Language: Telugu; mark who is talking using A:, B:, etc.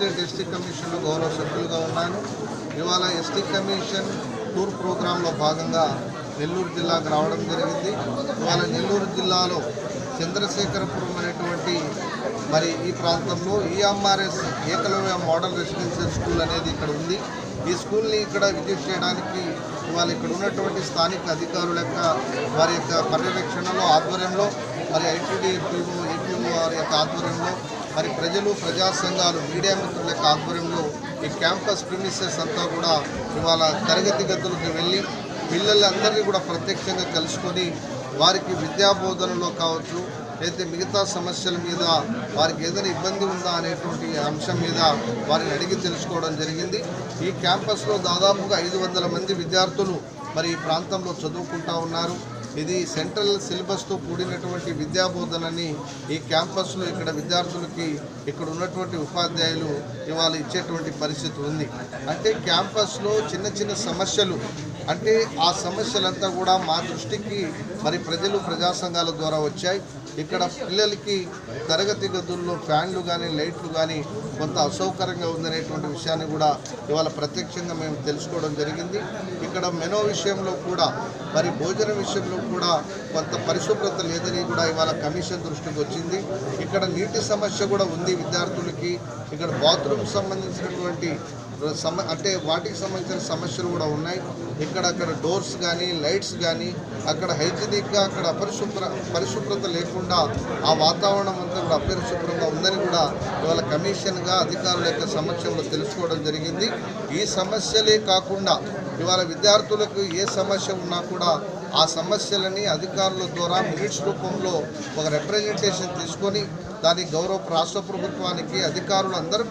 A: ఎస్టీ కమిషన్లో గౌరవ సభ్యులుగా ఉన్నాను. ఇవాళ ఎస్టీ కమిషన్ టూర్ ప్రోగ్రాంలో భాగంగా నెల్లూరు జిల్లాకు రావడం జరిగింది. ఇవాళ నెల్లూరు జిల్లాలో చంద్రశేఖరపురం అనేటువంటి మరి ఈ ప్రాంతంలో EMRS Ekalavya model residential school అనేది ఇక్కడ ఉంది. ఈ స్కూల్ని ఇక్కడ విజిట్ చేయడానికి ఇవాళ ఇక్కడ ఉన్నటువంటి స్థానిక అధికారుల యొక్క వారి యొక్క పర్యవేక్షణలో ఆధ్వర్యంలో మరి ఐటీడీ పీఓ ఏపీఓ వారి యొక్క ఆధ్వర్యంలో మరి ప్రజలు ప్రజా సంఘాలు మీడియా మిత్రుల యొక్క ఆధ్వర్యంలో ఈ క్యాంపస్ ప్రిమిసెస్ అంతా కూడా ఇవాళ తరగతి గదులకు వెళ్ళి పిల్లలందరినీ కూడా ప్రత్యక్షంగా కలుసుకొని వారికి విద్యాబోధనలో కావచ్చు అయితే మిగతా సమస్యల మీద వారికి ఏదైనా ఇబ్బంది ఉందా అనేటువంటి అంశం మీద వారిని అడిగి తెలుసుకోవడం జరిగింది. ఈ క్యాంపస్లో దాదాపుగా ఐదు వందల మంది విద్యార్థులు మరి ఈ ప్రాంతంలో చదువుకుంటా ఉన్నారు. ఇది సెంట్రల్ సిలబస్తో కూడినటువంటి విద్యాబోధనని ఈ క్యాంపస్లో ఇక్కడ విద్యార్థులకి ఇక్కడ ఉన్నటువంటి ఉపాధ్యాయులు ఇవాళ ఇచ్చేటువంటి పరిస్థితి ఉంది. అంటే క్యాంపస్లో చిన్న చిన్న సమస్యలు అంటే ఆ సమస్యలంతా కూడా మా దృష్టికి మరి ప్రజలు ప్రజా సంఘాల ద్వారా వచ్చాయి. ఇక్కడ పిల్లలకి తరగతి గదుల్లో ఫ్యాన్లు కానీ లైట్లు కానీ కొంత అసౌకర్యంగా ఉందనేటువంటి విషయాన్ని కూడా ఇవాళ ప్రత్యక్షంగా మేము తెలుసుకోవడం జరిగింది. ఇక్కడ మెనో విషయంలో కూడా మరి భోజనం విషయంలో కూడా కొంత పరిశుభ్రత లేదని కూడా ఇవాళ కమిషన్ దృష్టికి వచ్చింది. ఇక్కడ నీటి సమస్య కూడా ఉంది విద్యార్థులకి. ఇక్కడ బాత్రూమ్ సంబంధించినటువంటి సమ అంటే వాటికి సంబంధించిన సమస్యలు కూడా ఉన్నాయి. ఇక్కడ అక్కడ డోర్స్ కానీ లైట్స్ కానీ అక్కడ హైజీనిక్గా అక్కడ అపరిశుభ్ర పరిశుభ్రత లేకుండా ఆ వాతావరణం అంతా కూడా అపరిశుభ్రంగా ఉందని కూడా ఇవాళ కమిషన్గా అధికారుల యొక్క సమక్షంలో తెలుసుకోవడం జరిగింది. ఈ సమస్యలే కాకుండా ఇవాళ విద్యార్థులకు ఏ సమస్య ఉన్నా కూడా ఆ సమస్యలని అధికారుల ద్వారా మినిట్స్ రూపంలో ఒక రిప్రజెంటేషన్ తీసుకొని దాని గౌరవ రాష్ట్ర ప్రభుత్వానికి అధికారులు అందరూ కూడా